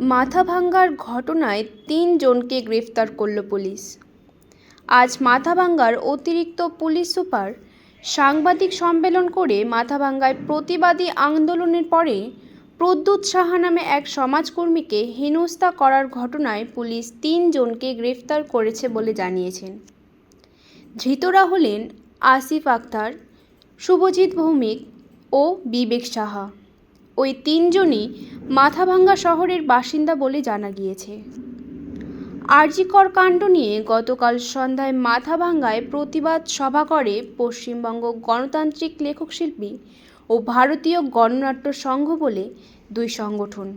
মাথা ভাঙ্গার ঘটনায় তিনজনকে গ্রেফতার করল পুলিশ। আজ মাথাভাঙ্গার অতিরিক্ত পুলিশ সুপার সাংবাদিক সম্মেলন করে মাথাভাঙ্গায় প্রতিবাদী আন্দোলনের পরে প্রদ্যুৎ সাহা নামে এক সমাজকর্মীকে হেনস্থা করার ঘটনায় পুলিশ তিনজনকে গ্রেফতার করেছে বলে জানিয়েছেন। ধৃতরা হলেন আসিফ আক্তার, শুভজিৎ ভৌমিক ও বিবেক সাহা। ওই তিনজনই মাথাভাঙ্গা শহরের বাসিন্দা বলে জানা গিয়েছে। আরজিকর কাণ্ড নিয়ে গতকাল সন্ধ্যায় মাথাভাঙ্গায় প্রতিবাদ সভা করে পশ্চিমবঙ্গ গণতান্ত্রিক লেখক শিল্পী ও ভারতীয় গণনাট্য সংঘ বলে দুই সংগঠন।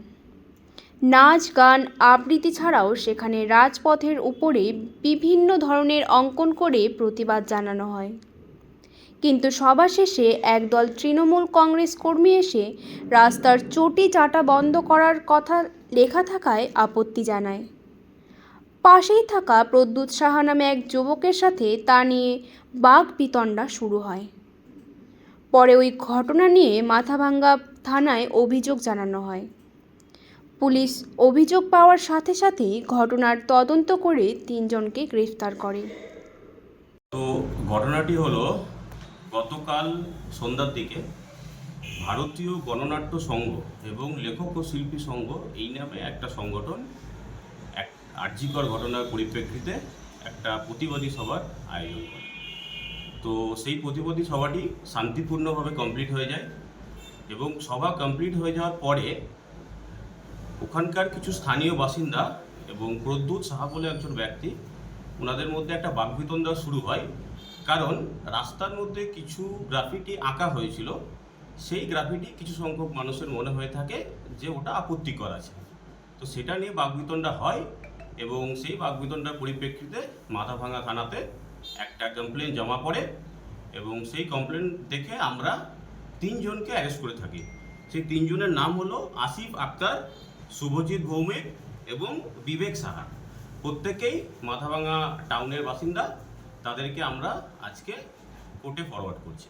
নাচ, গান, আবৃত্তি ছাড়াও সেখানে রাজপথের উপরে বিভিন্ন ধরনের অঙ্কন করে প্রতিবাদ জানানো হয়। কিন্তু সভা শেষে একদল তৃণমূল কংগ্রেস কর্মী এসে রাস্তার চটি চাটা বন্ধ করার কথা লেখা থাকায় আপত্তি জানায়। পাশেই থাকা প্রদ্যুৎ সাহা নামে এক যুবকের সাথে তা নিয়ে বাঘ বিতণ্ডা শুরু হয়। পরে ওই ঘটনা নিয়ে মাথাভাঙ্গা থানায় অভিযোগ জানানো হয়। পুলিশ অভিযোগ পাওয়ার সাথে সাথেই ঘটনার তদন্ত করে তিনজনকে গ্রেফতার করে। তো ঘটনাটি হলো গতকাল সন্ধ্যার দিকে ভারতীয় গণনাট্য সংঘ এবং লেখক ও শিল্পী সংঘ এই নামে একটা সংগঠন, এক আর্যিকর ঘটনার পরিপ্রেক্ষিতে একটা প্রতিবাদী সভার আয়োজন করে। তো সেই প্রতিবাদী সভাটি শান্তিপূর্ণভাবে কমপ্লিট হয়ে যায় এবং সভা কমপ্লিট হয়ে যাওয়ার পরে ওখানকার কিছু স্থানীয় বাসিন্দা এবং প্রদ্যুৎ সাহা বলে একজন ব্যক্তি, ওনাদের মধ্যে একটা বাকবিতণ্ডা শুরু হয়। কারণ রাস্তার মধ্যে কিছু গ্রাফিটি আঁকা হয়েছিল। সেই গ্রাফিটি কিছু সংখ্যক মানুষের মনে হয়ে থাকে যে ওটা আপত্তিকর আছে। তো সেটা নিয়ে বাকবিতণ্ডা হয় এবং সেই বাকবিতণ্ডার পরিপ্রেক্ষিতে মাথাভাঙা থানাতে একটা কমপ্লেন জমা পড়ে এবং সেই কমপ্লেন দেখে আমরা তিনজনকে অ্যারেস্ট করে থাকি। সেই তিনজনের নাম হলো আসিফ আক্তার, শুভজিৎ ভৌমিক এবং বিবেক সাহা। প্রত্যেকেই মাথাভাঙা টাউনের বাসিন্দা। তাদেরকে আমরা আজকে কোর্টে ফরওয়ার্ড করছি।